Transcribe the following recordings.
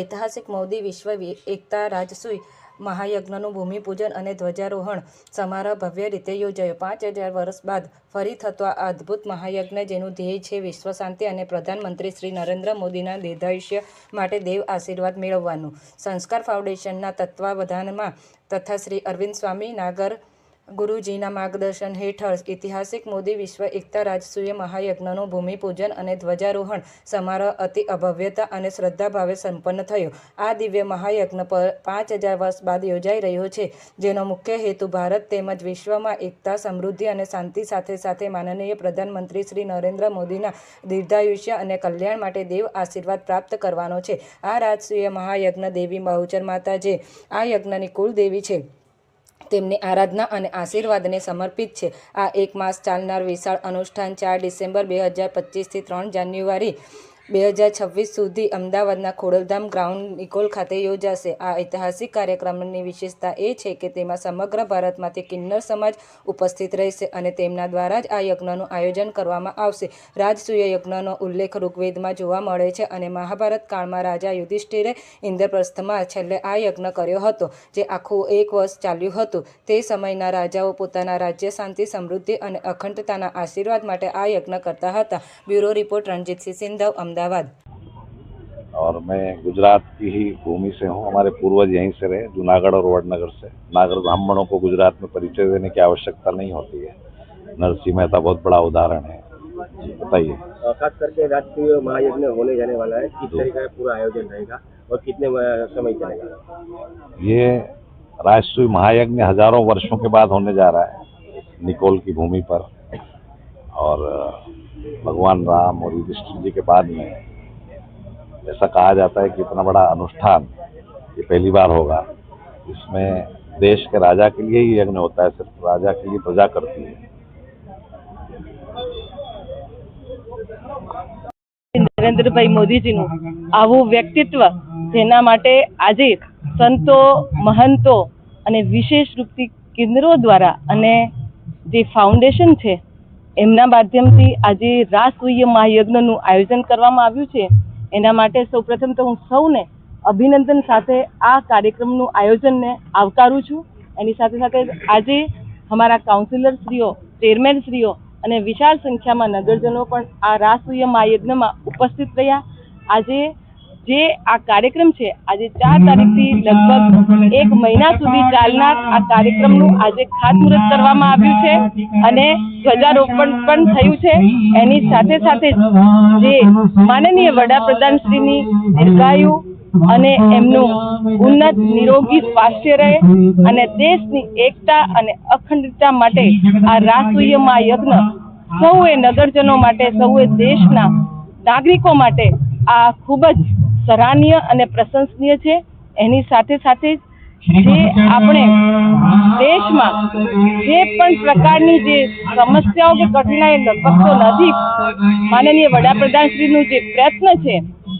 ઐતિહાસિક મોદી વિશ્વ એકતા રાજસૂય, મહાયજ્ઞનું ભૂમિપૂજન અને ધ્વજારોહણ સમારોહ ભવ્ય રીતે યોજાયો. પાંચ હજાર વર્ષ બાદ ફરી થતો આ અદ્ભુત મહાયજ્ઞ, જેનું ધ્યેય છે વિશ્વ શાંતિ અને પ્રધાનમંત્રી શ્રી નરેન્દ્ર મોદીના દીર્ઘાયુષ્ય માટે દેવ આશીર્વાદ મેળવવાનું. સંસ્કાર ફાઉન્ડેશનના તત્વાવધાનમાં તથા શ્રી અરવિંદ સ્વામી નાગર ગુરુજીના માર્ગદર્શન હેઠળ ઐતિહાસિક મોદી વિશ્વ એકતા રાજસૂય મહાયજ્ઞનું ભૂમિપૂજન અને ધ્વજારોહણ સમારોહ અતિ અભવ્યતા અને શ્રદ્ધાભાવે સંપન્ન થયો. આ દિવ્ય મહાયજ્ઞ પર પાંચ હજાર વર્ષ બાદ યોજાઈ રહ્યો છે, જેનો મુખ્ય હેતુ ભારત તેમજ વિશ્વમાં એકતા, સમૃદ્ધિ અને શાંતિ સાથે સાથે માનનીય પ્રધાનમંત્રી શ્રી નરેન્દ્ર મોદીના દીર્ઘાયુષ્ય અને કલ્યાણ માટે દેવ આશીર્વાદ પ્રાપ્ત કરવાનો છે. આ રાજસૂય મહાયજ્ઞ દેવી બહુચર માતા જે આ યજ્ઞની કુલદેવી છે. તેમની આરાધના અને આશીર્વાદને સમર્પિત છે. આ એક માસ ચાલનાર વિશાળ અનુષ્ઠાન ચાર ડિસેમ્બર બે હજાર પચીસથી ત્રણ જાન્યુઆરી બે હજાર છવ્વીસ સુધી અમદાવાદના ખોડલધામ ગ્રાઉન્ડ નિકોલ ખાતે યોજાશે. આ ઐતિહાસિક કાર્યક્રમની વિશેષતા એ છે કે તેમાં સમગ્ર ભારતમાંથી કિન્નર સમાજ ઉપસ્થિત રહેશે અને તેમના દ્વારા જ આ યજ્ઞનું આયોજન કરવામાં આવશે. રાજસૂય યજ્ઞનો ઉલ્લેખ ઋગ્વેદમાં જોવા મળે છે અને મહાભારત કાળમાં રાજા યુધિષ્ઠિરે ઇન્દ્રપ્રસ્થમાં છેલ્લે આ યજ્ઞ કર્યો હતો, જે આખું એક વર્ષ ચાલ્યું હતું. તે સમયના રાજાઓ પોતાના રાજ્ય શાંતિ, સમૃદ્ધિ અને અખંડતાના આશીર્વાદ માટે આ યજ્ઞ કરતા હતા. Bureau report Ranjitsinh Sindhav, Ahmedabad. और मैं गुजरात की ही भूमि से हूँ। हमारे पूर्वज यहीं से रहे जूनागढ़ और वडनगर से। नागर ब्राह्मणों को गुजरात में परिचय देने की आवश्यकता नहीं होती है। नरसिंह मेहता बहुत बड़ा उदाहरण है। बताइए। खास करके राष्ट्रीय महायज्ञ होने जाने वाला है। किस तरीके का पूरा आयोजन रहेगा और कितने समय चलेगा? ये राष्ट्रीय महायज्ञ हज़ारों वर्षों के बाद होने जा रहा है निकोल की भूमि पर। और भगवान राम और युधिष्ठिर जी के बाद में ऐसा कहा जाता है कि इतना बड़ा अनुष्ठान ये पहली बार होगा इसमें देश के राजा के लिए ही यज्ञ होता है सिर्फ राजा के लिए प्रजा करती है નરેન્દ્રભાઈ મોદીજીનું આવું વ્યક્તિત્વ જેના માટે આજે સંતો મહંતો અને વિશેષ રૂપથી કેન્દ્રો દ્વારા અને જે ફાઉન્ડેશન છે એમના માધ્યમથી આજે રાસૂય મહાયજ્ઞનું આયોજન કરવામાં આવ્યું છે. એના માટે સૌપ્રથમ તો હું સૌને અભિનંદન સાથે આ કાર્યક્રમનું આયોજનને આવકારું છું. એની સાથે સાથે આજે અમારા કાઉન્સિલર શ્રીઓ ચેરમેન શ્રીઓ અને વિશાળ સંખ્યામાં નગરજનો પણ આ રાસૂય મહાયજ્ઞમાં ઉપસ્થિત રહ્યા. આજે જે આ કાર્યક્રમ છે, આજે ચાર તારીખથી લગભગ એક મહિના સુધી ચાલનાર આ કાર્યક્રમનું આજે ખાતમુહૂર્ત કરવામાં આવ્યું છે અને ધ્વજારોપણ પણ થયું છે. એની સાથે સાથે જે માનનીય વડાપ્રધાનશ્રીની દીર્ઘાયુ અને એમનું ઉન્નત નિરોગી સ્વાસ્થ્ય રહે અને દેશની એકતા અને અખંડતા માટે આ રાષ્ટ્રીયમાં યજ્ઞ સૌએ નગરજનો માટે, સૌએ દેશના નાગરિકો માટે આ ખૂબ જ સરાહનીય અને પ્રશંસનીય છે. એની સાથે સાથે જ આપણે દેશમાં જે પણ પ્રકારની જે સમસ્યાઓ કે કઠિનાઈ લગભગ તો નથી માનનીય વડાપ્રધાનશ્રીનું જે પ્રયત્ન છે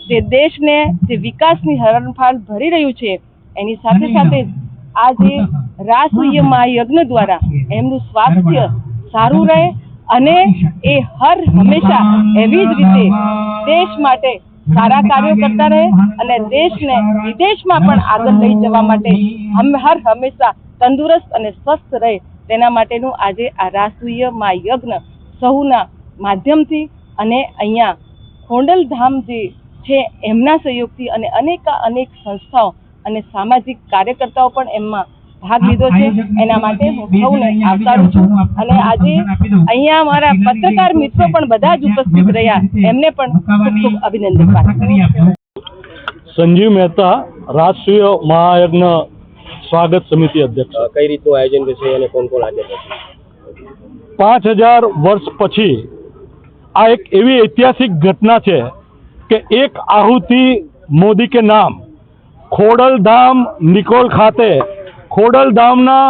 જે દેશને જે વિકાસની હરણફાળ ભરી રહ્યું છે એની સાથે સાથે આ જે રાસૂય મહાયજ્ઞ દ્વારા એમનું સ્વાસ્થ્ય સારું રહે અને એ હર હંમેશા એવી જ રીતે દેશ માટે સારા કાર્યો કરતા રહે અને દેશને વિદેશમાં પણ આગળ લઈ જવા માટે હર હંમેશા તંદુરસ્ત અને સ્વસ્થ રહે તેના માટેનું આજે આ રાષ્ટ્રીય મા યજ્ઞ સૌના માધ્યમથી અને અહીંયા ખોંડલ જે છે એમના સહયોગથી અને અનેક અનેક સંસ્થાઓ અને સામાજિક કાર્યકર્તાઓ પણ એમાં ભાગ લીધો છે. એના માટે હું સૌને આવકારું છું. અને આજે અહીંયા મારા પત્રકાર મિત્રો પણ બધા જ ઉપસ્થિત રહ્યા. એમને પણ ખૂબ ખૂબ અભિનંદન પાઠવું. સંજીવ મહેતા રાષ્ટ્રીય મહાયજ્ઞ સ્વાગત સમિતિ અધ્યક્ષ. કઈ રીતનું આયોજન થશે અને કોણ કોણ હાજર થશે પાંચ હજાર વર્ષ પછી આ એક એવી ઐતિહાસિક ઘટના છે કે એક આહુતિ મોદી કે નામ ખોડલધામ નિકોલ ખાતે ખોડલધામના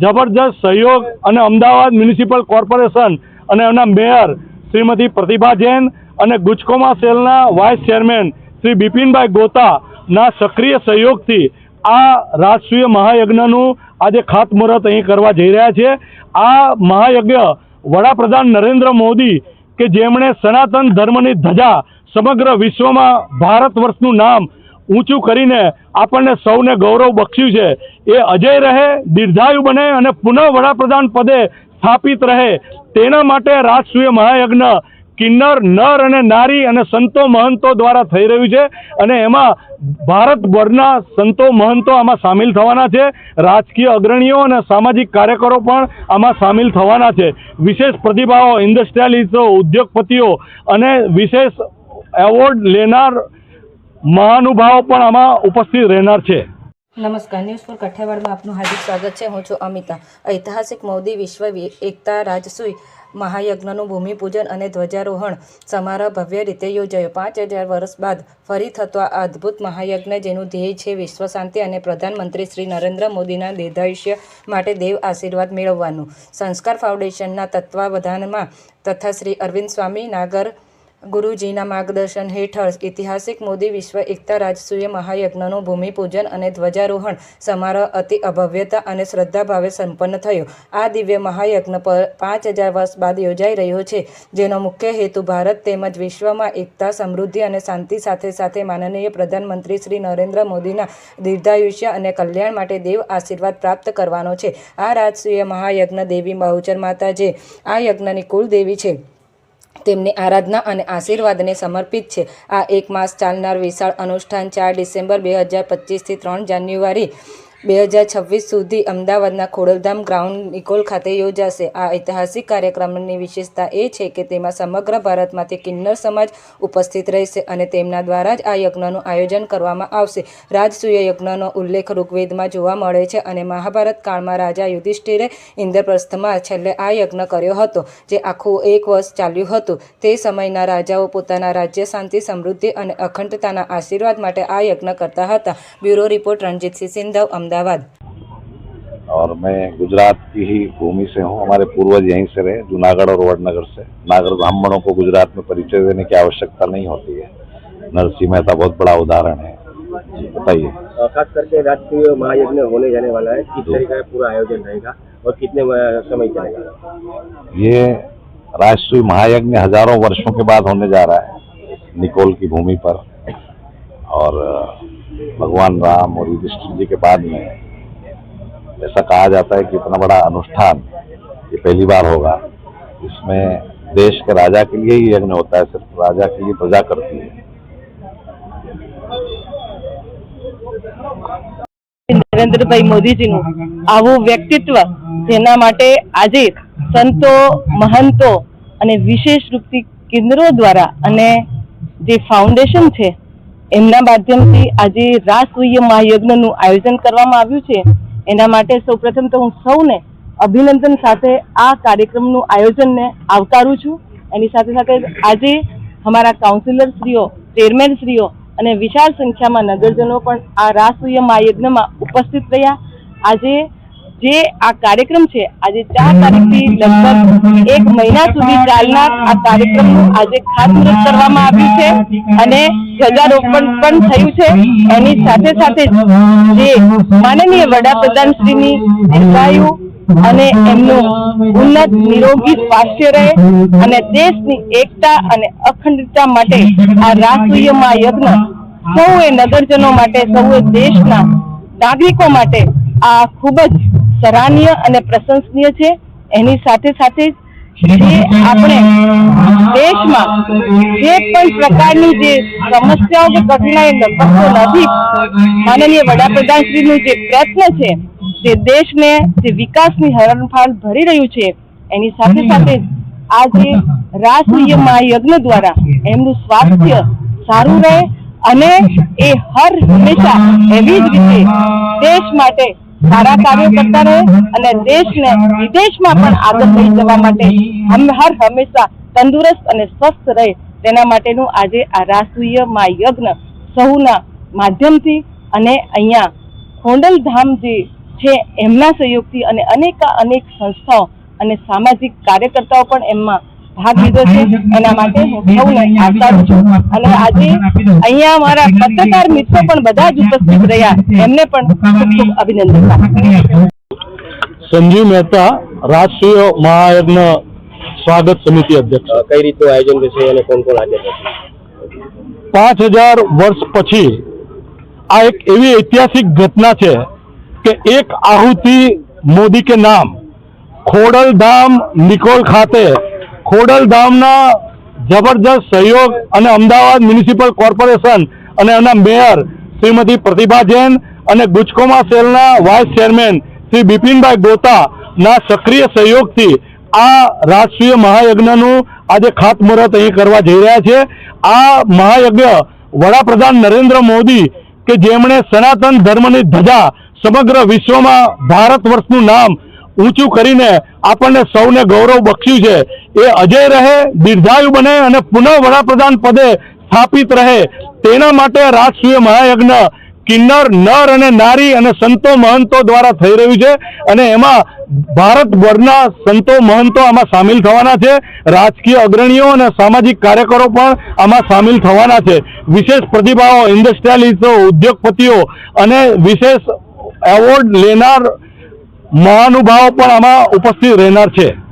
જબરજસ્ત સહયોગ અને અમદાવાદ મ્યુનિસિપલ કોર્પોરેશન અને એમના મેયર શ્રીમતી પ્રતિભા જૈન અને ગુજકોમા સેલના વાઇસ ચેરમેન શ્રી બિપિનભાઈ ગોતાના સક્રિય સહયોગથી આ રાષ્ટ્રીય મહાયજ્ઞનું આજે ખાતમુહૂર્ત અહીં કરવા જઈ રહ્યા છે. આ મહાયજ્ઞ વડાપ્રધાન નરેન્દ્ર મોદી કે જેમણે સનાતન ધર્મની ધજા સમગ્ર વિશ્વમાં ભારત વર્ષનું નામ ઊંચું કરીને આપણને સૌને ગૌરવ બક્ષ્યું છે. એ અજય રહે, દીર્ઘાયુ બને અને પુનઃ વડાપ્રધાન પદે સ્થાપિત રહે. તેના માટે રાજસૂય મહાયજ્ઞ કિન્નર, નર અને નારી અને સંતો મહંતો દ્વારા થઈ રહ્યું છે અને એમાં ભારતભરના સંતો મહંતો આમાં સામેલ થવાના છે. રાજકીય અગ્રણીઓ અને સામાજિક કાર્યકરો પણ આમાં સામેલ થવાના છે. વિશેષ પ્રતિભાઓ ઇન્ડસ્ટ્રીયાલિસ્ટો ઉદ્યોગપતિઓ અને વિશેષ એવોર્ડ લેનાર મહાનુભાવો પણ આમાં ઉપસ્થિત રહેનાર છે. નમસ્કાર, ન્યૂઝ ફોર કાઠિયાવાડમાં આપનું હાર્દિક સ્વાગત છે. હું છું અમિતા. ઐતિહાસિક મોદી વિશ્વ એકતા રાજસુઈ મહાયજ્ઞનું ભૂમિપૂજન અને ધ્વજારોહણ સમારોહ ભવ્ય રીતે યોજાયો. પાંચ હજાર વર્ષ બાદ ફરી થતો આ અદ્ભુત મહાયજ્ઞ, જેનું ધ્યેય છે વિશ્વ શાંતિ અને પ્રધાનમંત્રી શ્રી નરેન્દ્ર મોદીના દીર્ઘાયુષ્ય માટે દેવ આશીર્વાદ મેળવવાનું. સંસ્કાર ફાઉન્ડેશનના તત્વાવધાનમાં તથા શ્રી અરવિંદ સ્વામી નાગર ગુરુજીના માર્ગદર્શન હેઠળ ઐતિહાસિક મોદી વિશ્વ એકતા રાજસૂય મહાયજ્ઞનું ભૂમિપૂજન અને ધ્વજારોહણ સમારોહ અતિ અભવ્યતા અને શ્રદ્ધાભાવે સંપન્ન થયો. આ દિવ્ય મહાયજ્ઞ પર પાંચ હજાર વર્ષ બાદ યોજાઈ રહ્યો છે, જેનો મુખ્ય હેતુ ભારત તેમજ વિશ્વમાં એકતા, સમૃદ્ધિ અને શાંતિ સાથે સાથે માનનીય પ્રધાનમંત્રી શ્રી નરેન્દ્ર મોદીના દીર્ઘાયુષ્ય અને કલ્યાણ માટે દેવ આશીર્વાદ પ્રાપ્ત કરવાનો છે. આ રાજસૂય મહાયજ્ઞ દેવી બહુચર માતા જે આ યજ્ઞની કુલદેવી છે. તેમની આરાધના અને આશીર્વાદને સમર્પિત છે. આ એક માસ ચાલનાર વિશાળ અનુષ્ઠાન ચાર ડિસેમ્બર બે હજાર પચીસથી ત્રણ જાન્યુઆરી બે હજાર છવ્વીસ સુધી અમદાવાદના ખોડલધામ ગ્રાઉન્ડ નિકોલ ખાતે યોજાશે. આ ઐતિહાસિક કાર્યક્રમની વિશેષતા એ છે કે તેમાં સમગ્ર ભારતમાંથી કિન્નર સમાજ ઉપસ્થિત રહેશે અને તેમના દ્વારા જ આ યજ્ઞનું આયોજન કરવામાં આવશે. રાજસૂય યજ્ઞનો ઉલ્લેખ ઋગ્વેદમાં જોવા મળે છે અને મહાભારત કાળમાં રાજા યુધિષ્ઠિરે ઇન્દ્રપ્રસ્થમાં છેલ્લે આ યજ્ઞ કર્યો હતો, જે આખું એક વર્ષ ચાલ્યું હતું. તે સમયના રાજાઓ પોતાના રાજ્ય શાંતિ, સમૃદ્ધિ અને અખંડતાના આશીર્વાદ માટે આ યજ્ઞ કરતા હતા. Bureau report Ranjitsinh Sindhav Ahmedabad और मैं गुजरात की ही भूमि से हूँ हमारे पूर्वज यहीं से रहे जूनागढ़ और वडनगर से नागर ब्राह्मणों को गुजरात में परिचय देने की आवश्यकता नहीं होती है नरसिंह मेहता बहुत बड़ा उदाहरण है जी बताइए अ, खास करके राष्ट्रीय महायज्ञ होने जाने वाला है किस तरीके का पूरा आयोजन रहेगा और कितने अ, समय चलेगा ये राष्ट्रीय महायज्ञ हजारों वर्षों के बाद होने जा रहा है निकोल की भूमि पर और अ, भगवान राम और युधिष्ठिर जी के बाद में ऐसा कहा जाता है कि इतना बड़ा अनुष्ठान ये पहली बार होगा इसमें देश के राजा के लिए ही यज्ञ होता है सिर्फ राजा के लिए प्रजा करती है નરેન્દ્રભાઈ મોદીજીનું આવું વ્યક્તિત્વ જેના માટે આજે સંતો મહંતો અને વિશેષ રૂપથી કેન્દ્રો દ્વારા અને જે ફાઉન્ડેશન છે એમના માધ્યમથી આજે રાસવીય મહાયજ્ઞનું આયોજન કરવામાં આવ્યું છે. એના માટે સૌપ્રથમ તો હું સૌને અભિનંદન સાથે આ કાર્યક્રમનું આયોજનને આવકારું છું. એની સાથે સાથે આજે અમારા કાઉન્સિલર શ્રીઓ ચેરમેન શ્રીઓ અને વિશાળ સંખ્યામાં નગરજનો પણ આ રાસવીય મહાયજ્ઞમાં ઉપસ્થિત રહ્યા. આજે જે આ કાર્યક્રમ છે, આજે ચાર તારીખથી લગભગ એક મહિના સુધી ચાલનાર આ કાર્યક્રમનું આજે ખાતમુહૂર્ત કરવામાં આવ્યું છે અને ધ્વજારોપણ પણ થયું છે. એની સાથે સાથે જે માનનીય વડાપ્રધાન દીર્ઘાયુ અને એમનું ઉન્નત નિરોગી સ્વાસ્થ્ય રહે અને દેશની એકતા અને અખંડતા માટે આ રાષ્ટ્રીયમાં યજ્ઞ સૌએ નગરજનો માટે, સૌએ દેશના નાગરિકો માટે આ ખૂબ જ સરાહનીય અને પ્રશંસનીય છે. એની સાથે સાથે જે આપણે દેશમાં જે પણ પ્રકારની જે સમસ્યાઓ કે કઠિનાઈ લગભગ નથી, માનનીય વડાપ્રધાનશ્રીનું જે પ્રયત્ન છે, જે દેશને જે વિકાસની હરણફાળ ભરી રહ્યું છે, એની સાથે સાથે આ જે રાષ્ટ્રીય મહાયજ્ઞ દ્વારા એમનું સ્વાસ્થ્ય સારું રહે અને એ હર હંમેશા એવી જ રીતે દેશ માટે સારા કાર્યો કરતા રહે અને દેશને વિદેશમાં પણ આગળ લઈ જવા માટે હર હંમેશા તંદુરસ્ત અને સ્વસ્થ રહે તેના માટેનું આજે આ રાષ્ટ્રીય મહાયજ્ઞ સૌના માધ્યમથી અને અહીંયા ખોંડલધામ જે છે એમના સહયોગથી અને અનેક અનેક સંસ્થાઓ અને સામાજિક કાર્યકર્તાઓ પણ એમાં ભાગ લીધો છે. એના માટે હું સૌને આવકારું છું. અને આજે અહીંયા મારા પત્રકાર મિત્રો પણ બધા જ ઉપસ્થિત રહ્યા. એમને પણ ખૂબ ખૂબ અભિનંદન. સંજીવ મહેતા રાષ્ટ્રીય મહાયજ્ઞ સ્વાગત સમિતિ અધ્યક્ષ. કઈ રીતનું આયોજન થશે અને કોણ કોણ હાજર પાંચ હજાર વર્ષ પછી આ એક એવી ઐતિહાસિક ઘટના છે કે એક આહુતિ મોદી કે નામ ખોડલધામ નિકોલ ખાતે ખોડલધામના જબરજસ્ત સહયોગ અને અમદાવાદ મ્યુનિસિપલ કોર્પોરેશન અને એના મેયર શ્રીમતી પ્રતિભા જૈન અને ગુજકોમા સેલના વાઇસ ચેરમેન શ્રી બિપિનભાઈ ગોતાના સક્રિય સહયોગથી આ રાષ્ટ્રીય મહાયજ્ઞનું આજે ખાતમુહૂર્ત અહીં કરવા જઈ રહ્યા છે. આ મહાયજ્ઞ વડાપ્રધાન નરેન્દ્ર મોદી કે જેમણે સનાતન ધર્મની ધજા સમગ્ર વિશ્વમાં ભારત વર્ષનું નામ ઊંચું કરીને આપણને સૌને ગૌરવ બક્ષ્યું છે. એ અજય રહે, દીર્ઘાયુ બને અને પુનઃ વડાપ્રધાન પદે સ્થાપિત રહે. તેના માટે રાષ્ટ્રીય મહાયજ્ઞ કિન્નર, નર અને નારી અને સંતો મહંતો દ્વારા થઈ રહ્યું છે અને એમાં ભારતભરના સંતો મહંતો આમાં સામેલ થવાના છે. રાજકીય અગ્રણીઓ અને સામાજિક કાર્યકરો પણ આમાં સામેલ થવાના છે. વિશેષ પ્રતિભાઓ ઇન્ડસ્ટ્રીયાલિસ્ટો ઉદ્યોગપતિઓ અને વિશેષ એવોર્ડ લેનાર મહાનુભાવો પણ આમાં ઉપસ્થિત રહેનાર છે.